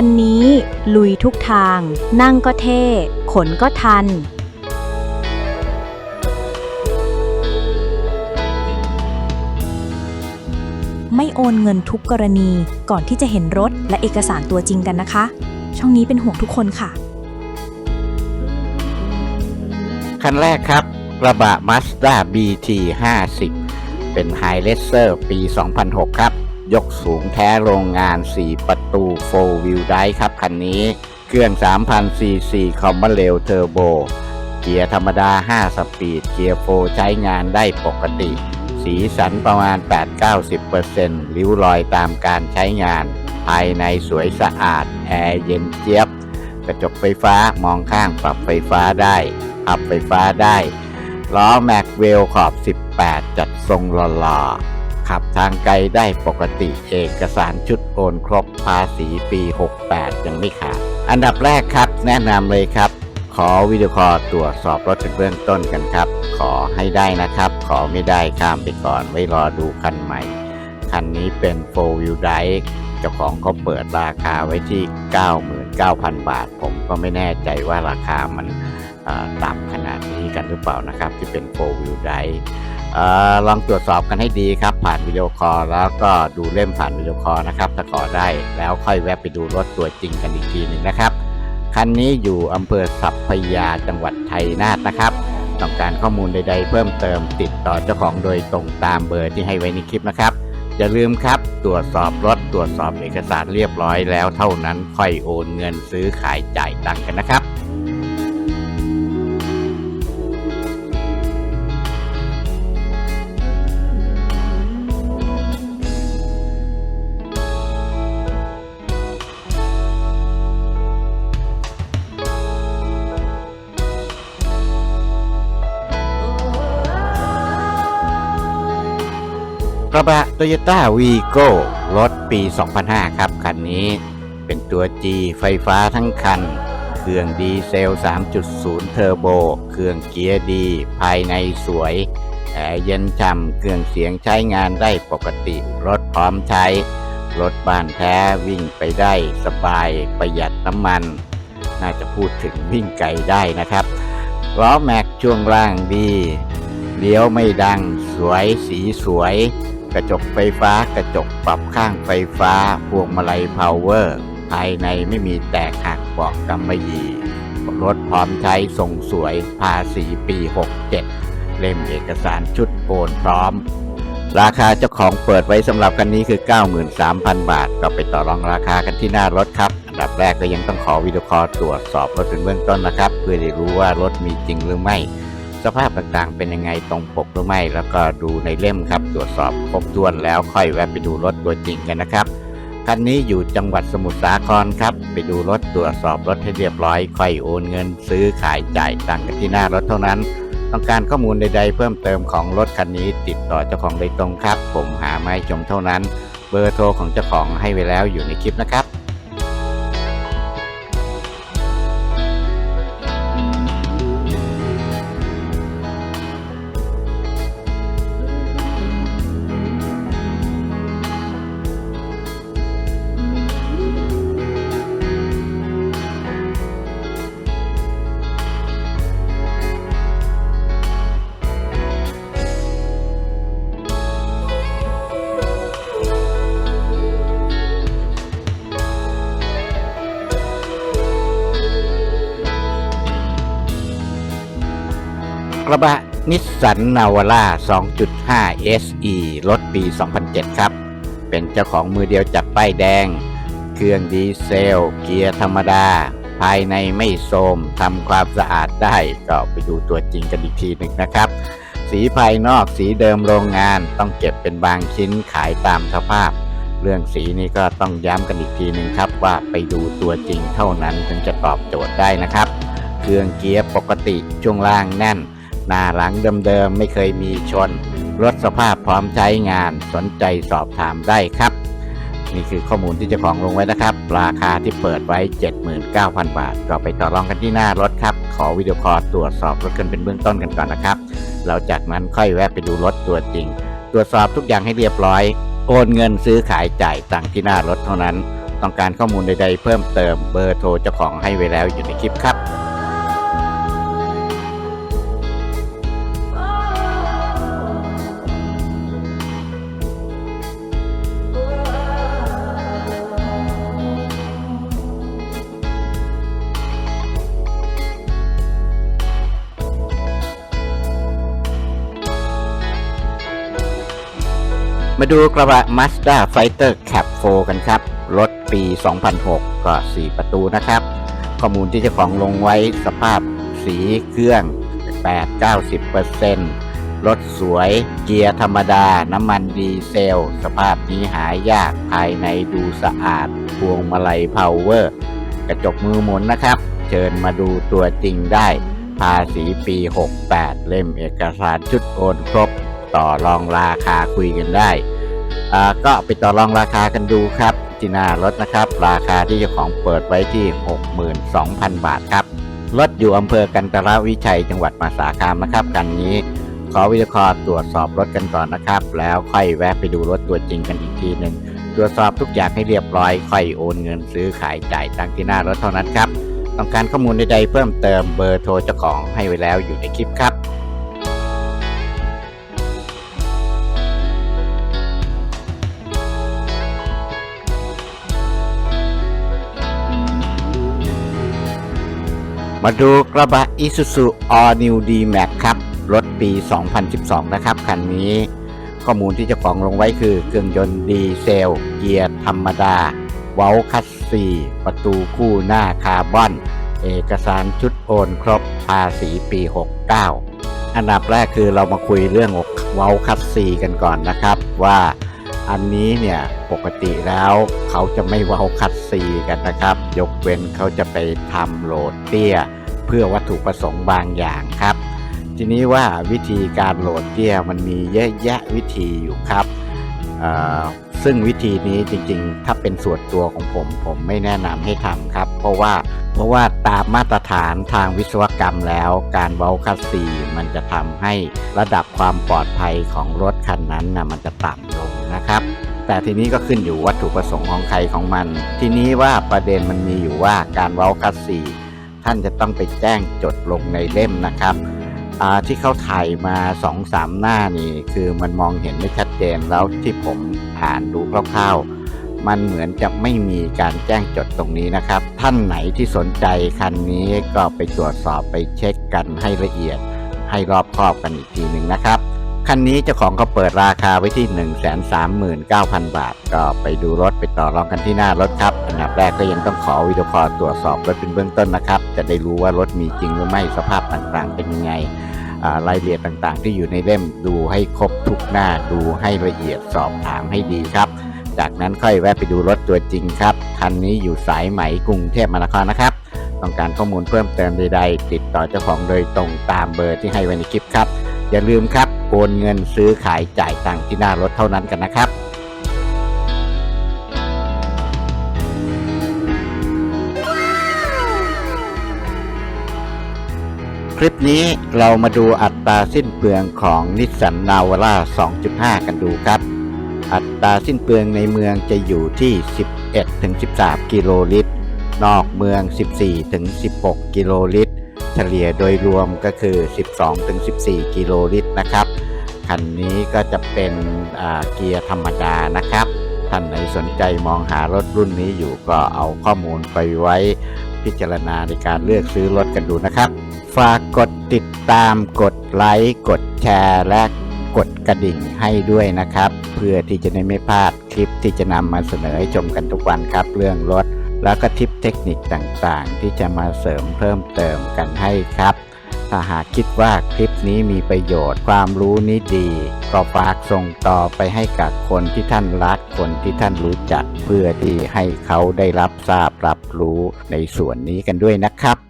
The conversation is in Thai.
คันนี้ ลุยทุกทาง นั่งก็เท่ ขนก็ทัน ไม่โอนเงินทุกกรณีก่อนที่จะเห็นรถและเอกสารตัวจริงกันนะคะ ช่องนี้เป็นห่วงทุกคนค่ะ คันแรกครับ กระบะ Mazda BT 50เป็น High r a c e r ปี 2006 ครับ ยกสูงแท้โรงงาน 4 ประตู 4 Wheel Drive ครับคันนี้ เครื่อง 3,000 cc คอมเบเลวเทอร์โบ เกียร์ธรรมดา 5 สปีด เกียร์โฟใช้งานได้ปกติ สีสันประมาณ 8-90%ริ้วรอยตามการใช้งาน ภายในสวยสะอาด แอร์เย็นเจี๊ยบ กระจกไฟฟ้ามองข้างปรับไฟฟ้าได้พับไฟฟ้าได้ ล้อแม็กเวลขอบ 18 จัดทรงหล่อๆ ขับทางไกลได้ปกติเอกสารชุดโอนครบภาษีปี 68 ยังไม่ขาด อันดับแรกครับแนะนำเลยครับ ขอวิดีโอคอลตรวจสอบรถเป็นเบื้องต้นกันครับ ขอให้ได้นะครับ ขอไม่ได้ข้ามไปก่อนไว้รอดูคันใหม่ คันนี้เป็น 4 Wheel Drive เจ้าของเขาเปิดราคาไว้ที่ 99,000 บาท ผมก็ไม่แน่ใจว่าราคามันต่ำขนาดนี้กันหรือเปล่านะครับ ที่เป็น 4 Wheel Drive ลองตรวจสอบกันให้ดีครับผ่านวิดีโอคอลแล้วก็ดูเล่มผ่านวิดีโอคอลนะครับถ้าขอได้แล้วค่อยแวะไปดูรถตัวจริงกันอีกทีหนึ่งนะครับ คันนี้อยู่อำเภอสัพพยาจังหวัดไทยนาทนะครับ ต้องการข้อมูลใด ๆ เพิ่มเติมติดต่อเจ้าของโดยตรงตามเบอร์ที่ให้ไว้ในคลิปนะครับอย่าลืมครับ ตรวจสอบรถตรวจสอบเอกสารเรียบร้อยแล้วเท่านั้นค่อยโอนเงินซื้อขายจ่ายตังกันนะครับ กระบะ Toyota Vigo รถปี 2005 ครับ คันนี้เป็นตัว G ไฟฟ้าทั้งคัน เครื่องดีเซล 3.0 เทอร์โบ เครื่องเกียร์ดี ภายในสวย แอร์เย็นช่ำเครื่องเสียงใช้งานได้ปกติ รถพร้อมใช้ รถบ้านแท้วิ่งไปได้สบายประหยัดน้ำมัน น่าจะพูดถึงวิ่งไกลได้นะครับล้อแม็กช่วงล่างดีเลี้ยวไม่ดัง สวยสีสวย กระจกไฟฟ้ากระจกปรับข้างไฟฟ้า พวงมาลัยพาวเวอร์ ภายในไม่มีแตกหักบอกกำมะหยี่ รถพร้อมใช้ส่งสวยภาษีปี 67 เล่มเอกสารชุดโอนพร้อม ราคาเจ้าของเปิดไว้สำหรับคันนี้คือ 93,000 บาท ก็ไปต่อรองราคากันที่หน้ารถครับ อันดับแรกก็ยังต้องขอวิดีโอคอลตรวจสอบรถเป็นเบื้องต้นนะครับ เพื่อได้รู้ว่ารถมีจริงหรือไม่ ภาพต่างๆ เป็นยังไงตรงปกหรือไม่ แล้วก็ดูในเล่มครับ ตรวจสอบครบถ้วนแล้วค่อยแวะไปดูรถตัวจริงกันนะครับคันนี้อยู่จังหวัดสมุทรสาครครับ ไปดูรถตรวจสอบรถให้เรียบร้อย ค่อยโอนเงินซื้อขายจ่ายตังค์กันที่หน้ารถเท่านั้น ต้องการข้อมูลใดๆ เพิ่มเติมของรถคันนี้ติดต่อเจ้าของโดยตรงครับ ผมหาไมาให้ชมเท่านั้น เบอร์โทรของเจ้าของให้ไว้แล้วอยู่ในคลิปนะครับ กระบะนิสสันนาวาร่า 2.5 SE รถปี 2007 ครับ เป็นเจ้าของมือเดียวจับป้ายแดง เครื่องดีเซล เกียร์ธรรมดา ภายในไม่โทมทำความสะอาดได้ ก็ไปดูตัวจริงกันอีกทีหนึ่งนะครับ สีภายนอกสีเดิมโรงงานต้องเก็บเป็นบางชิ้นขายตามสภาพ เรื่องสีนี้ก็ต้องย้ำกันอีกทีหนึ่งครับ ว่าไปดูตัวจริงเท่านั้นถึงจะตอบโจทย์ได้นะครับ เครื่องเกียร์ปกติช่วงล่างแน่น หน้าหลังเดิมๆไม่เคยมีชน รถสภาพพร้อมใช้งานสนใจสอบถามได้ครับ นี่คือข้อมูลที่เจ้าของลงไว้นะครับ ราคาที่เปิดไว้ 79,000 บาท ก็ไปต่อรองกันที่หน้ารถครับ ขอวิดีโอคอลตรวจสอบรถกันเป็นเบื้องต้นกันก่อนนะครับเราจากนั้นค่อยแวะไปดูรถตัวจริง ตรวจสอบทุกอย่างให้เรียบร้อยโอนเงินซื้อขายจ่ายตังที่หน้ารถเท่านั้น ต้องการข้อมูลใดๆ เพิ่มเติมเบอร์โทรเจ้าของให้ไว้แล้วอยู่ในคลิปครับ มาดูกระบะ Mazda Fighter Cap 4กันครับ รถปี 2006 ก็ 4 ประตูนะครับ ข้อมูลที่เจ้าของลงไว้สภาพสีเครื่อง 8-90%รถสวยเกียร์ธรรมดา น้ำมันดีเซล สภาพนี้หายากภายในดูสะอาด พวงมาลัยพาวเวอร์ กระจกมือหมุนนะครับ เชิญมาดูตัวจริงได้ ภาษีปี 68 เล่มเอกสารชุดโอนครบ ต่อรองราคาคุยกันได้ก็ไปต่อรองราคากันดูครับที่หน้ารถนะครับ ราคาที่เจ้าของเปิดไว้ที่ 62,000 บาทครับรถอยู่อำเภอกันตระวิชัยจังหวัดมหาสารคามนะครับกันนี้ขอวิดีโอคอลตรวจสอบรถกันก่อนนะครับ แล้วค่อยแวะไปดูรถตัวจริงกันอีกทีหนึ่งตรวจสอบทุกอย่างให้เรียบร้อย ค่อยโอนเงินซื้อขายจ่ายตังที่หน้ารถเท่านั้นครับต้องการข้อมูลใดๆเพิ่มเติมเบอร์โทรเจ้าของให้ไว้แล้วอยู่ในคลิปครับ มาดูกระบะ Isuzu All New D-Max ครับ รถปี 2012 นะครับ คันนี้ข้อมูลที่เจ้าของลงไว้คือ เครื่องยนต์ดีเซล เกียร์ธรรมดา เว้าคัสซีประตูคู่หน้าคาร์บอน เอกสารชุดโอนครบภาษีปี 69 อันดับแรกคือเรามาคุยเรื่องเว้าคัสซีกันก่อนนะครับว่าอันนี้เนี่ยปกติแล้วเขาจะไม่เว้าคัสซีกันนะครับ ยกเว้นเขาจะไปทำโหลดเตี้ย เพื่อวัตถุประสงค์บางอย่างครับ ทีนี้ว่าวิธีการโหลดเตี้ยมันมีเยอะแยะวิธีอยู่ครับ ซึ่งวิธีนี้จริงๆ ถ้าเป็นส่วนตัวของผม ผมไม่แนะนำให้ทำครับ เพราะว่าเพราะว่าตามมาตรฐานทางวิศวกรรมแล้ว การเว้าคัสซีมันจะทำให้ระดับความปลอดภัยของรถคันนั้นนะมันจะต่ำลงนะครับแต่ทีนี้ก็ขึ้นอยู่วัตถุประสงค์ของใครของมัน ทีนี้ว่าประเด็นมันมีอยู่ว่าการเว้าคัสซี ท่านจะต้องไปแจ้งจดลงในเล่มนะครับที่เขาถ่ายมาสองสามหน้านี่คือมันมองเห็นไม่ชัดเจนแล้วที่ผมอ่านดูคร่าวๆ มันเหมือนจะไม่มีการแจ้งจดตรงนี้นะครับ ท่านไหนที่สนใจคันนี้ก็ไปตรวจสอบไปเช็คกันให้ละเอียด ให้รอบคอบกันอีกทีหนึ่งนะครับ คันนี้เจ้าของเขาเปิดราคาไว้ที่ 139,000 บาท ก็ไปดูรถไปต่อรองกันที่หน้ารถครับ อันดับแรกก็ยังต้องขอวิดีโอคอลตรวจสอบรถเป็นเบื้องต้นนะครับ จะได้รู้ว่ารถมีจริงหรือไม่สภาพต่างๆ เป็นยังไงรายละเอียดต่างๆ ที่อยู่ในเล่มดูให้ครบทุกหน้าดูให้ละเอียดสอบถามให้ดีครับ จากนั้นค่อยแวะไปดูรถตัวจริงครับ คันนี้อยู่สายไหมกรุงเทพมหานครนะครับ ต้องการข้อมูลเพิ่มเติมใดๆ ติดต่อเจ้าของโดยตรงตามเบอร์ที่ให้ไว้ในคลิปครับ อย่าลืมครับ โอนเงินซื้อขายจ่ายตังที่หน้ารถเท่านั้นกันนะครับคลิปนี้เรามาดูอัตราสิ้นเปลืองของนิสสันนาวาร่า 2.5 กันดูครับ อัตราสิ้นเปลืองในเมืองจะอยู่ที่ 11-13 กิโลลิตร นอกเมือง 14-16 กิโลลิตร เฉลี่ยโดยรวมก็คือ 12-14 กิโลลิตรนะครับ คันนี้ก็จะเป็นเกียร์ธรรมดานะครับ ท่านไหนสนใจมองหารถรุ่นนี้อยู่ก็เอาข้อมูลไปไว้พิจารณาในการเลือกซื้อรถกันดูนะครับ ฝากกดติดตามกดไลค์กดแชร์และกดกระดิ่งให้ด้วยนะครับ เพื่อที่จะได้ไม่พลาดคลิปที่จะนำมาเสนอให้ชมกันทุกวันครับ เรื่องรถ แล้วก็ทิปเทคนิคต่างๆ ที่จะมาเสริมเพิ่มเติมกันให้ครับ ถ้าหากคิดว่าคลิปนี้มีประโยชน์ความรู้นี้ดีก็ฝากส่งต่อไปให้กับคนที่ท่านรักคนที่ท่านรู้จัก เพื่อที่ให้เขาได้รับทราบรับรู้ในส่วนนี้กันด้วยนะครับ